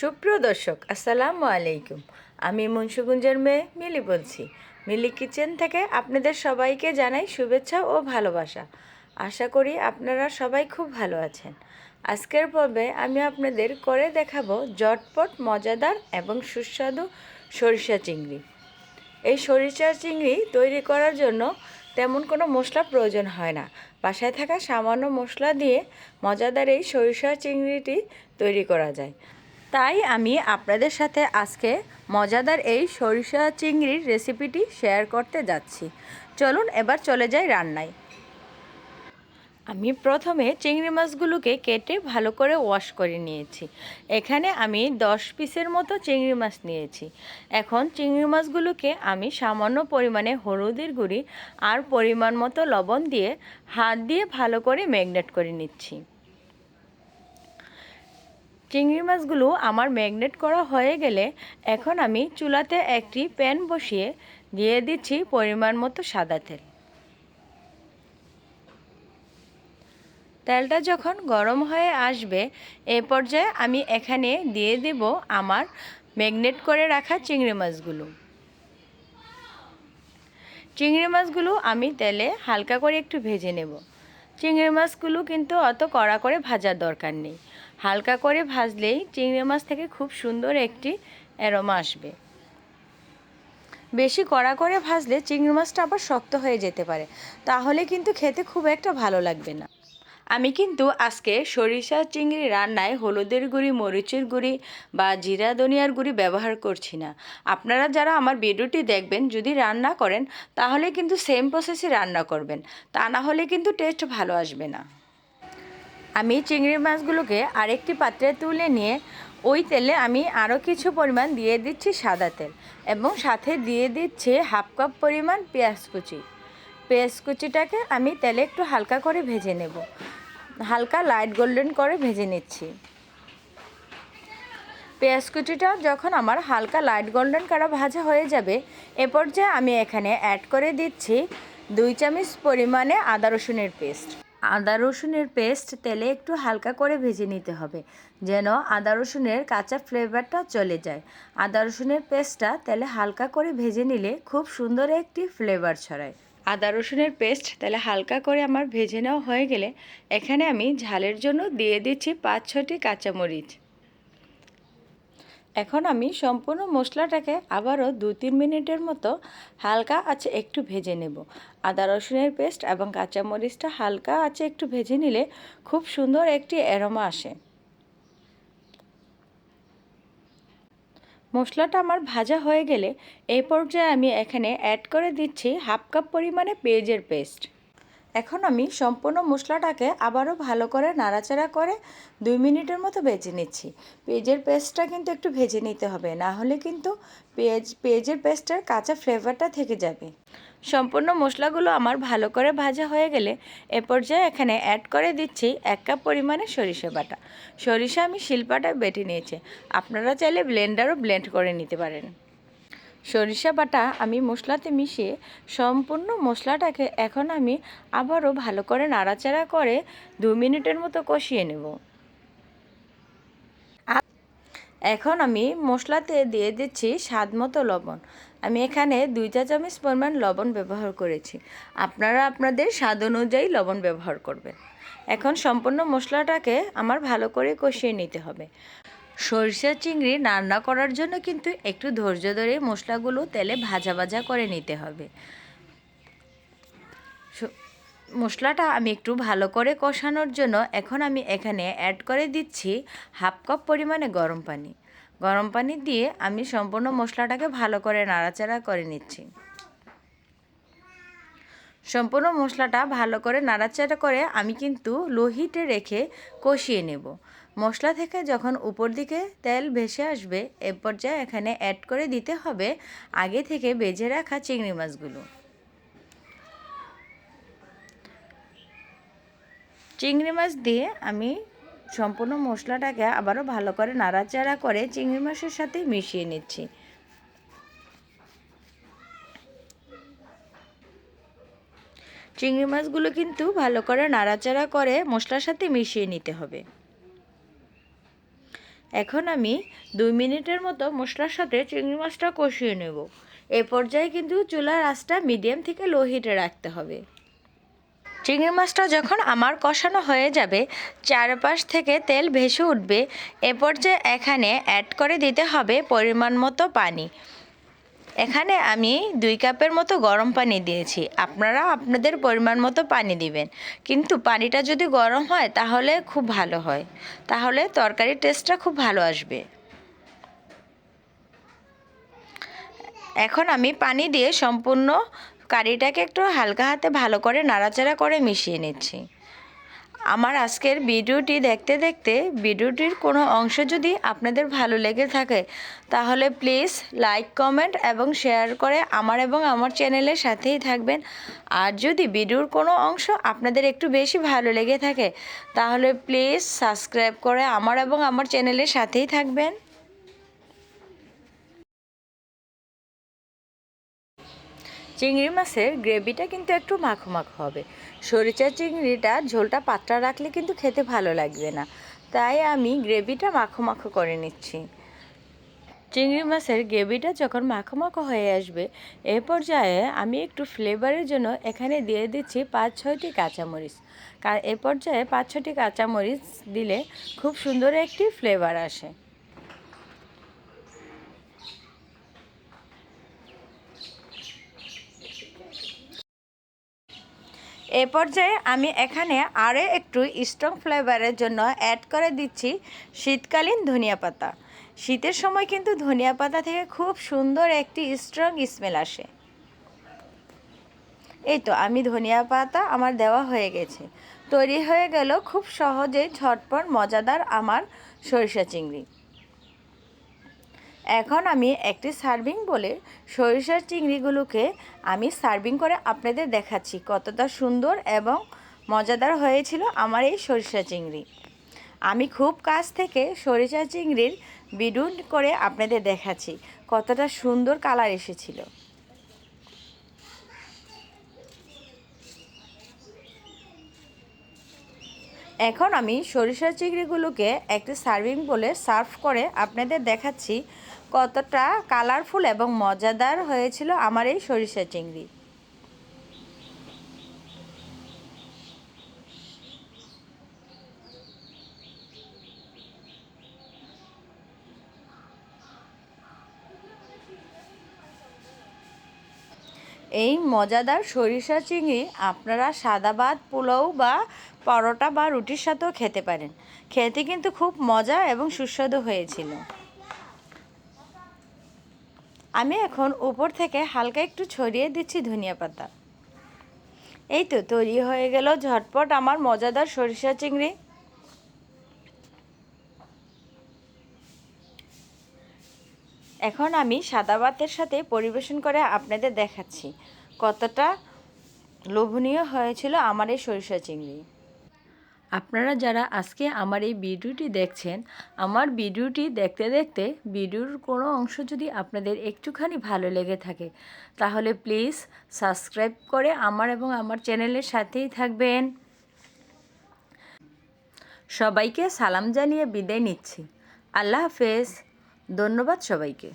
সুপ্রিয় দর্শক, আসসালামু আলাইকুম। আমি মুন্সুগুঞ্জের মেয়ে মিলি বলছি। মিলি কিচেন থেকে আপনাদের সবাইকে জানাই শুভেচ্ছা ও ভালোবাসা। আশা করি আপনারা সবাই খুব ভালো আছেন। আজকের পর্বে আমি আপনাদের করে দেখাবো জটপট, মজাদার এবং সুস্বাদু সরিষা চিংড়ি। এই সরিষা চিংড়ি তৈরি করার জন্য তেমন কোনো মশলা প্রয়োজন হয় না। বাসায় থাকা সামান্য মশলা দিয়ে মজাদার এই সরিষা চিংড়িটি তৈরি করা যায়। তাই আমি আপনাদের সাথে আজকে মজাদার এই সরিষা চিংড়ির রেসিপিটি শেয়ার করতে যাচ্ছি। চলুন এবার চলে যাই রান্নায়। আমি প্রথমে চিংড়ি মাছগুলোকে কেটে ভালো করে ওয়াশ করে নিয়েছি। এখানে আমি দশ পিসের মতো চিংড়ি মাছ নিয়েছি। এখন চিংড়ি মাছগুলোকে আমি সামান্য পরিমাণে হলুদের গুঁড়ি আর পরিমাণ মতো লবণ দিয়ে হাত দিয়ে ভালো করে ম্যাগনেট করে নিচ্ছি। চিংড়ি মাছগুলো আমার ম্যাগনেট করা হয়ে গেলে এখন আমি চুলাতে একটি প্যান বসিয়ে দিয়ে দিচ্ছি পরিমাণ মতো সাদা তেল। তেলটা যখন গরম হয়ে আসবে, এ পর্যায়ে আমি এখানে দিয়ে দেব আমার ম্যাগনেট করে রাখা চিংড়ি মাছগুলো। চিংড়ি মাছগুলো আমি তেলে হালকা করে একটু ভেজে নেব। চিংড়ি মাছগুলো কিন্তু অত কড়া করে ভাজার দরকার নেই। হালকা করে ভাজলেই চিংড়ি মাছ থেকে খুব সুন্দর একটি অ্যারোমা আসবে। বেশি কড়া করে ভাজলে চিংড়ি মাছটা আবার শক্ত হয়ে যেতে পারে। তাহলে কিন্তু খেতে খুব একটা ভালো লাগবে না। আমি কিন্তু আজকে সরিষা চিংড়ি রান্নায় হলুদের গুঁড়ি, মরিচের গুঁড়ি বা জিরা, ধনিয়ার গুঁড়ি ব্যবহার করছি না। আপনারা যারা আমার ভিডিওটি দেখবেন, যদি রান্না করেন, তাহলে কিন্তু সেম প্রসেসে রান্না করবেন। তা না হলে কিন্তু টেস্ট ভালো আসবে না। আমি চিংড়ি মাছগুলোকে আরেকটি পাত্রে তুলে নিয়ে ওই তেলে আমি আরও কিছু পরিমাণ দিয়ে দিচ্ছি সাদা তেল এবং সাথে দিয়ে দিচ্ছি হাফ কাপ পরিমাণ পেঁয়াজ কুচি। পেঁয়াজ কুচিটাকে আমি তেলে একটু হালকা করে ভেজে নেব। হালকা লাইট গোল্ডেন করে ভেজে নিচ্ছি। পেঁয়াজ কুচিটা যখন আমার হালকা লাইট গোল্ডেন কারা ভাজা হয়ে যাবে, এ পর্যায়ে আমি এখানে অ্যাড করে দিচ্ছি দুই চামচ পরিমাণে আদা রসুনের পেস্ট। আদা রসুনের পেস্ট তেলে একটু হালকা করে ভেজে নিতে হবে, যেন আদা রসুনের কাঁচা ফ্লেভারটা চলে যায়। আদা রসুনের পেস্টটা তেলে হালকা করে ভেজে নিলে খুব সুন্দর একটি ফ্লেভার ছড়ায়। আদা রসুনের পেস্ট তাহলে হালকা করে আমার ভেজে নেওয়া হয়ে গেলে, এখানে আমি ঝালের জন্য দিয়ে দিচ্ছি পাঁচ ছটি কাঁচামরিচ। এখন আমি সম্পূর্ণ মশলাটাকে আবারও দু তিন মিনিটের মতো হালকা আছে একটু ভেজে নেব। আদা রসুনের পেস্ট এবং কাঁচামরিচটা হালকা আছে একটু ভেজে নিলে খুব সুন্দর একটি অ্যারোমা আসে। মশলাটা আমার ভাজা হয়ে গেলে এই পর্যায়ে আমি এখানে অ্যাড করে দিচ্ছি হাফ কাপ পরিমাণে পেঁয়াজের পেস্ট। এখন আমি সম্পূর্ণ মশলাটাকে আবারও ভালো করে নাড়াচাড়া করে দুই মিনিটের মতো ভেজে নিচ্ছি। পেঁয়াজের পেস্টটা কিন্তু একটু ভেজে নিতে হবে, না হলে কিন্তু পেঁয়াজ, পেঁয়াজের পেস্টের কাঁচা ফ্লেভারটা থেকে যাবে। সম্পূর্ণ মশলাগুলো আমার ভালো করে ভাজা হয়ে গেলে এ পর্যায়ে এখানে অ্যাড করে দিচ্ছি এক কাপ পরিমাণে সরিষা বাটা। সরিষা আমি শিলপাটায় বেটে নিয়েছি। আপনারা চাইলে ব্লেন্ডারও ব্লেন্ড করে নিতে পারেন। সরিষা বাটা আমি মশলাতে মিশিয়ে সম্পূর্ণ মশলাটাকে এখন আমি আবারও ভালো করে নাড়াচাড়া করে দু মিনিটের মতো কষিয়ে নেব। এখন আমি মশলাতে দিয়ে দিচ্ছি স্বাদ মতো লবণ। আমি এখানে দুই চা চামচ পরিমাণ লবণ ব্যবহার করেছি। আপনারা আপনাদের স্বাদ অনুযায়ী লবণ ব্যবহার করবেন। এখন সম্পূর্ণ মশলাটাকে আমার ভালো করে কষিয়ে নিতে হবে। সরিষা চিংড়ি রান্না করার জন্য কিন্তু একটু ধৈর্য ধরে মশলাগুলো তেলে ভাজা ভাজা করে নিতে হবে। মশলাটা আমি একটু ভালো করে কষানোর জন্য এখন আমি এখানে অ্যাড করে দিচ্ছি হাফ কাপ পরিমাণে গরম পানি। গরম পানি দিয়ে আমি সম্পূর্ণ মশলাটাকে ভালো করে নাড়াচাড়া করে নিচ্ছি। সম্পূর্ণ মশলাটা ভালো করে নাড়াচাড়া করে আমি কিন্তু লোহিতে রেখে কষিয়ে নেব। মশলা থেকে যখন উপর দিকে তেল ভেসে আসবে, এ পর্যায়ে এখানে অ্যাড করে দিতে হবে আগে থেকে বেজে রাখা চিংড়ি মাছগুলো। চিংড়ি মাছ দিয়ে আমি সম্পূর্ণ মশলাটাকে আবারও ভালো করে নাড়াচাড়া করে চিংড়ি মাছের সাথে মিশিয়ে নিচ্ছি। চিংড়ি মাছগুলো কিন্তু ভালো করে নাড়াচাড়া করে মশলার সাথে মিশিয়ে নিতে হবে। এখন আমি দুই মিনিটের মতো মশলার সাথে চিংড়ি মাছটা কষিয়ে নেব। এ পর্যায়ে কিন্তু চুলার আঁচটা মিডিয়াম থেকে লো হিটে রাখতে হবে। চিংড়ি মাছটা যখন আমার কষানো হয়ে যাবে, চারপাশ থেকে তেল ভেসে উঠবে। এ পর্যায়ে এখানে অ্যাড করে দিতে হবে পরিমাণ মতো পানি। এখানে আমি দুই কাপের মতো গরম পানি দিয়েছি। আপনারা আপনাদের পরিমাণ মতো পানি দিবেন। কিন্তু পানিটা যদি গরম হয়, তাহলে খুব ভালো হয়। তাহলে তরকারির টেস্টটা খুব ভালো আসবে। এখন আমি পানি দিয়ে সম্পূর্ণ কারিটাকে একটু হালকা হাতে ভালো করে নাড়াচাড়া করে মিশিয়ে নিচ্ছি। আমার আজকের ভিডিওটি দেখতে দেখতে ভিডিওটির কোনো অংশ যদি আপনাদের ভালো লেগে থাকে, তাহলে প্লিজ লাইক, কমেন্ট এবং শেয়ার করে আমার এবং আমার চ্যানেলের সাথেই থাকবেন। আর যদি ভিডিওর কোনো অংশ আপনাদের একটু বেশি ভালো লেগে থাকে, তাহলে প্লিজ সাবস্ক্রাইব করে আমার এবং আমার চ্যানেলের সাথেই থাকবেন। চিংড়ি মাছের গ্রেভিটা কিন্তু একটু মাখো মাখো হবে। সরিষার চিংড়িটা ঝোলটা পাতলা রাখলে কিন্তু খেতে ভালো লাগবে না। তাই আমি গ্রেভিটা মাখো মাখো করে নিচ্ছি। চিংড়ি মাছের গ্রেভিটা যখন মাখো মাখো হয়ে আসবে, এ পর্যায়ে আমি একটু ফ্লেভারের জন্য এখানে দিয়ে দিচ্ছি পাঁচ ছয়টি কাঁচামরিচ। এ পর্যায়ে পাঁচ ছটি কাঁচামরিচ দিলে খুব সুন্দর একটি ফ্লেভার আসে। এ পর্যায়ে আমি এখানে আরও একটু স্ট্রং ফ্লেভারের জন্য অ্যাড করে দিচ্ছি শীতকালীন ধনিয়া পাতা। শীতের সময় কিন্তু ধনিয়া পাতা থেকে খুব সুন্দর একটি স্ট্রং স্মেল আসে। এই তো আমি ধনিয়া পাতা আমার দেওয়া হয়ে গেছে। তৈরি হয়ে গেল খুব সহজেই ঝটপট মজাদার আমার সরিষা চিংড়ি। এখন আমি একটি সার্ভিং বলে সরিষার চিংড়িগুলোকে আমি সার্ভিং করে আপনাদের দেখাচ্ছি কতটা সুন্দর এবং মজাদার হয়েছিল আমার এই সরিষা চিংড়ি। আমি খুব কাছ থেকে সরিষা চিংড়ির বিডুন করে আপনাদের দেখাচ্ছি কতটা সুন্দর কালার এসেছিল। এখন আমি সরিষা চিংড়িগুলোকে একটি সার্ভিং বলে সার্ভ করে আপনাদের দেখাচ্ছি কতটা কালারফুল এবং মজাদার হয়েছিল আমার এই সরিষা চিংড়ি। এই মজাদার সরিষা চিংড়ি আপনারা সাদা ভাত, পোলাও বা পরোটা বা রুটির সাথেও খেতে পারেন। খেতে কিন্তু খুব মজা এবং সুস্বাদু হয়েছিল। আমি এখন উপর থেকে হালকা একটু ছড়িয়ে দিচ্ছি ধনিয়া পাতা। এই তো তৈরি হয়ে গেল ঝটপট আমার মজাদার সরিষা চিংড়ি। এখন আমি সাদা ভাতের সাথে পরিবেশন করে আপনাদের দেখাচ্ছি। কতটা লোভনীয় হয়েছিল আমার এই সরিষা চিংড়ি। আপনারা যারা আজকে আমার এই ভিডিওটি দেখছেন, আমার ভিডিওটি দেখতে দেখতে ভিডিওর কোনো অংশ যদি আপনাদের একটুখানি ভালো লেগে থাকে, তাহলে প্লিজ সাবস্ক্রাইব করে আমার এবং আমার চ্যানেলের সাথেই থাকবেন। সবাইকে সালাম জানিয়ে বিদায় নিচ্ছি। আল্লাহ হাফেজ। ধন্যবাদ সবাইকে।